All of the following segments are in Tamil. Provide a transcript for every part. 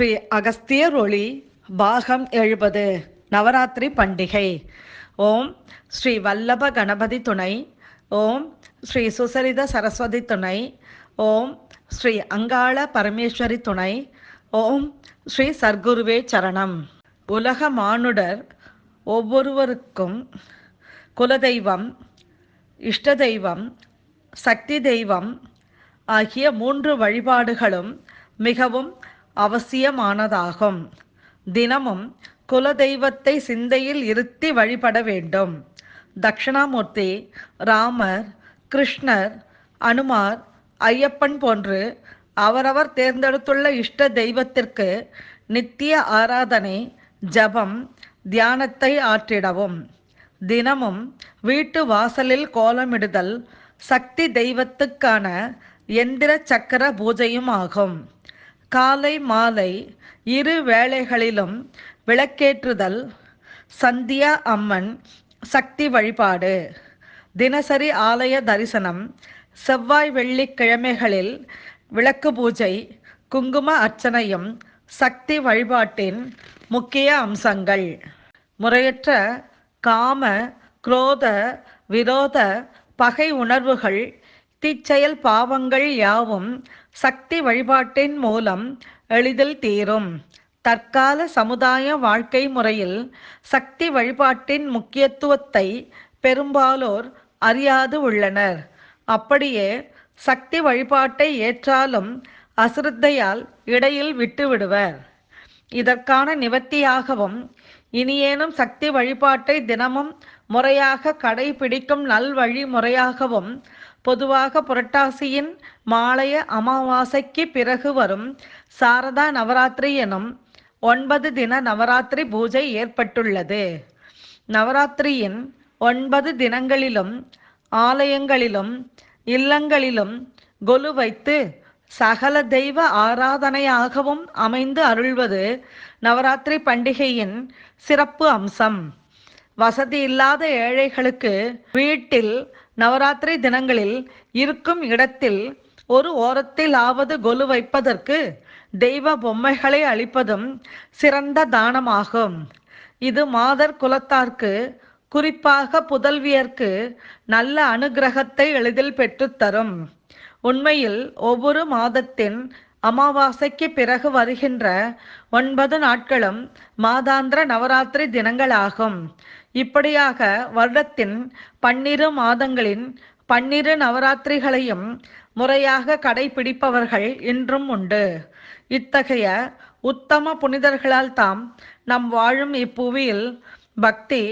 ஸ்ரீ அகஸ்தியர் ஒளி பாகம் எழுபது நவராத்திரி பண்டிகை. ஓம் ஸ்ரீ வல்லப கணபதி துணை ஓம் ஸ்ரீ சுசரித சரஸ்வதி துணை ஓம் ஸ்ரீ அங்காள பரமேஸ்வரி துணை ஓம் ஸ்ரீ சர்க்குருவே சரணம். உலக மானுடர் ஒவ்வொருவருக்கும் குலதெய்வம் இஷ்ட தெய்வம் சக்தி தெய்வம் ஆகிய மூன்று வழிபாடுகளும் மிகவும் அவசியமானதாகும். தினமும் குலதெய்வத்தை சிந்தையில் இருத்தி வழிபட வேண்டும். தட்சிணாமூர்த்தி ராமர் கிருஷ்ணர் அனுமார் ஐயப்பன் போன்று அவரவர் தேர்ந்தெடுத்துள்ள இஷ்ட தெய்வத்திற்கு நித்திய ஆராதனை ஜபம் தியானத்தை ஆற்றிடவும். தினமும் வீட்டு வாசலில் கோலமிடுதல் சக்தி தெய்வத்துக்கான எந்திர சக்கர பூஜையும் ஆகும். காலை மாலை இரு வேளைகளிலும் விளக்கேற்றுதல் சந்தியா அம்மன் சக்தி வழிபாடு தினசரி ஆலய தரிசனம் செவ்வாய் வெள்ளிக்கிழமைகளில் விளக்கு பூஜை குங்கும அர்ச்சனையும் சக்தி வழிபாட்டின் முக்கிய அம்சங்கள். முறையற்ற காம குரோத விரோத பகை உணர்வுகள் தீச்செயல் பாவங்கள் யாவும் சக்தி வழிபாட்டின் மூலம் எளிதில் தீரும். தற்கால சமுதாய வாழ்க்கை முறையில் சக்தி வழிபாட்டின் முக்கியத்துவத்தை பெரும்பாலோர் அறியாது உள்ளனர். அப்படியே சக்தி வழிபாட்டை ஏற்றாலும் அசிரத்தையால் இடையில் விட்டுவிடுவர் இதற்கான நிவர்த்தியாகவும் இனியேனும் சக்தி வழிபாட்டை தினமும் முறையாக கடைபிடிக்கும் நல்வழிமுறையாகவும் முறையாகவும் பொதுவாக புரட்டாசியின் மாலைய அமாவாசைக்கு பிறகு வரும் சாரதா நவராத்திரி எனும் ஒன்பது தின நவராத்திரி பூஜை ஏற்பட்டுள்ளது. நவராத்திரியின் ஒன்பது தினங்களிலும் ஆலயங்களிலும் இல்லங்களிலும் கொலு வைத்து சகல தெய்வ ஆராதனையாகவும் அமைந்து அருள்வது நவராத்திரி பண்டிகையின் சிறப்பு அம்சம். வசதி இல்லாத ஏழைகளுக்கு வீட்டில் நவராத்திரி தினங்களில் இருக்கும் இடத்தில் ஒரு ஓரத்திலாவது கொலு வைப்பதற்கு தெய்வ பொம்மைகளை அளிப்பதும் சிறந்த தானமாகும். இது மாதர் குலத்தார்க்கு குறிப்பாக புதல்வியர்க்கு நல்ல அனுகிரகத்தை எளிதில் பெற்றுத்தரும் உண்மையில் ஒவ்வொரு மாதத்தின் அமாவாசைக்கு பிறகு வருகின்ற ஒன்பது நாட்களும் மாதாந்திர நவராத்திரி தினங்களாகும். இப்படியாக வருடத்தின் பன்னிரு மாதங்களின் பன்னிரு நவராத்திரிகளையும் முறையாக கடைபிடிப்பவர்கள் இன்றும் உண்டு. இத்தகைய உத்தம புனிதர்களால் தாம் நம் வாழும் இப்புவியில் பக்தி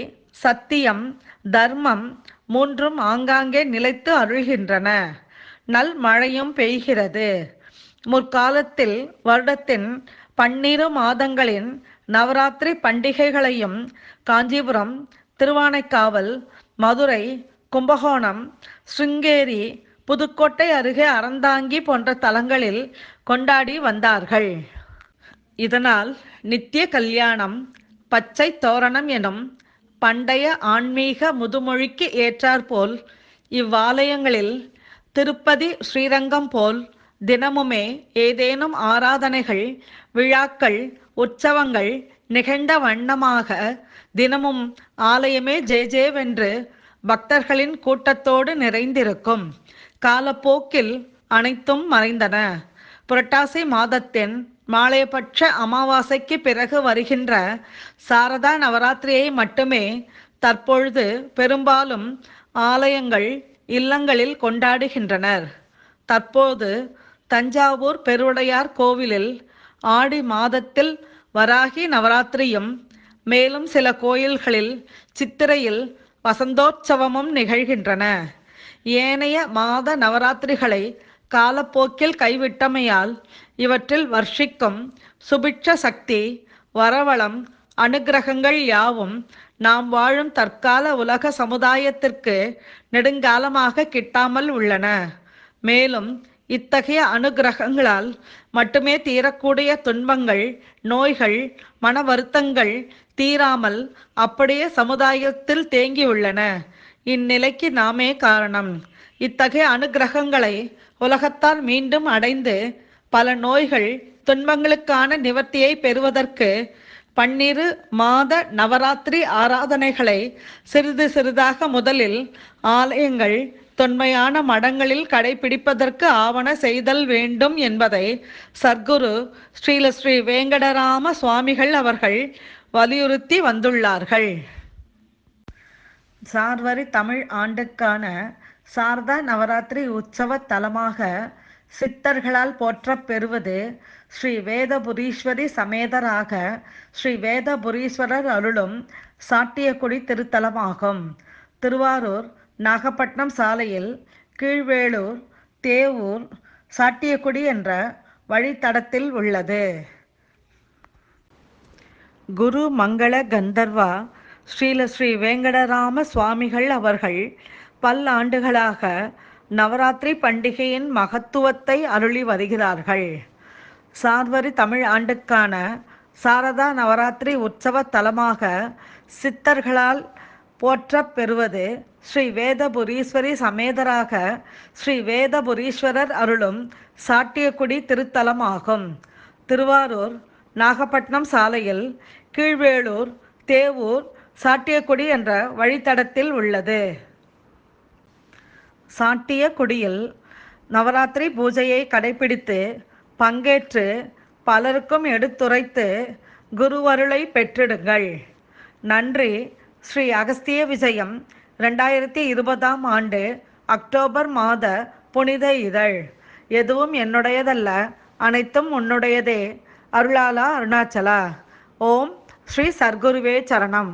சத்தியம் தர்மம் மூன்றும் ஆங்காங்கே நிலைத்து அருள்கின்றன. நல் மழையும் பெய்கிறது. முற்காலத்தில் வருடத்தின் பன்னிரு மாதங்களின் நவராத்திரி பண்டிகைகளையும் காஞ்சிபுரம் திருவானைக்காவல் மதுரை கும்பகோணம் ஸ்ருங்கேரி புதுக்கோட்டை அருகே அறந்தாங்கி போன்ற தலங்களில் கொண்டாடி வந்தார்கள். இதனால் நித்திய கல்யாணம் பச்சை தோரணம் எனும் பண்டைய ஆன்மீக முதுமொழிக்கு ஏற்றாற்போல் இவ்வாலயங்களில் திருப்பதி ஸ்ரீரங்கம் போல் தினமுமே ஏதேனும் ஆராதனைகள் விழாக்கள் உற்சவங்கள் நிகழ்ந்த வண்ணமாக தினமும் ஆலயமே ஜே ஜேவென்று பக்தர்களின் கூட்டத்தோடு நிறைந்திருக்கும். காலப்போக்கில் அனைத்தும் மறைந்தன. புரட்டாசி மாதத்தின் மாலையபட்ச அமாவாசைக்கு பிறகு வருகின்ற சாரதா நவராத்திரியை மட்டுமே தற்பொழுது பெரும்பாலும் ஆலயங்கள் இல்லங்களில் கொண்டாடுகின்றனர். தற்போது தஞ்சாவூர் பெருவுடையார் கோவிலில் ஆடி மாதத்தில் வராகி நவராத்திரியும் மேலும் சில கோயில்களில் சித்திரையில் வசந்தோற்சவமும் நிகழ்கின்றன. ஏனைய மாத நவராத்திரிகளை காலப்போக்கில் கைவிட்டமையால் இவற்றில் வர்ஷிக்கும் சுபிட்ச சக்தி வரவளம் அனுகிரகங்கள் யாவும் நாம் வாழும் தற்கால உலக சமுதாயத்திற்கு நெடுங்காலமாக கிட்டாமல் உள்ளன. மேலும் இத்தகைய அனுகிரகங்களால் மட்டுமே தீரக்கூடிய துன்பங்கள் நோய்கள் மன வருத்தங்கள் தீராமல் அப்படியே சமுதாயத்தில் தேங்கியுள்ளன. இந்நிலைக்கு நாமே காரணம். இத்தகைய அனுகிரகங்களை உலகத்தால் மீண்டும் அடைந்து பல நோய்கள் துன்பங்களுக்கான நிவர்த்தியை பெறுவதற்கு பன்னிரு மாத நவராத்திரி ஆராதனைகளை சிறிது சிறிதாக முதலில் ஆலயங்கள் தொன்மையான மடங்களில் கடைபிடிப்பதற்கு ஆவண செய்தல் வேண்டும் என்பதை சர்க்குரு ஸ்ரீல ஸ்ரீ வேங்கடராம சுவாமிகள் அவர்கள் வலியுறுத்தி வந்துள்ளார்கள். சார்வரி தமிழ் ஆண்டுக்கான சாரதா நவராத்திரி உற்சவ தலமாக சித்தர்களால் போற்றப் பெறுவது ஸ்ரீ வேதபுரீஸ்வரி சமேதராக ஸ்ரீ வேதபுரீஸ்வரர் அருளும் சாட்டியக்குடி திருத்தலமாகும். திருவாரூர் நாகப்பட்டினம் சாலையில் கீழ்வேளூர் தேவூர் சாட்டியக்குடி என்ற வழித்தடத்தில் உள்ளது. குரு மங்கள கந்தர்வா ஸ்ரீல ஸ்ரீ வேங்கடராம சுவாமிகள் அவர்கள் பல்லாண்டுகளாக நவராத்திரி பண்டிகையின் மகத்துவத்தை அருளி வருகிறார்கள். சார்வரி தமிழ் ஆண்டுக்கான சாரதா நவராத்திரி உற்சவ தலமாக சித்தர்களால் போற்றப் பெறுவது ஸ்ரீ வேதபுரீஸ்வரி சமேதராக ஸ்ரீ வேதபுரீஸ்வரர் அருளும் சாட்டியக்குடி திருத்தலமாகும். திருவாரூர் நாகப்பட்டினம் சாலையில் கீழ்வேளூர் தேவூர் சாட்டியக்குடி என்ற வழித்தடத்தில் உள்ளது. சாட்டிய குடியில் நவராத்திரி பூஜையை கடைபிடித்து பங்கேற்று பலருக்கும் எடுத்துரைத்து குருவருளை பெற்றிடுங்கள். நன்றி. ஸ்ரீ அகஸ்திய விஜயம் ரெண்டாயிரத்தி இருபதாம் ஆண்டு அக்டோபர் மாத புனித இதழ். எதுவும் என்னுடையதல்ல அனைத்தும் உன்னுடையதே. அருளாலா அருணாச்சலா. ஓம் ஸ்ரீ சர்க்குருவே சரணம்.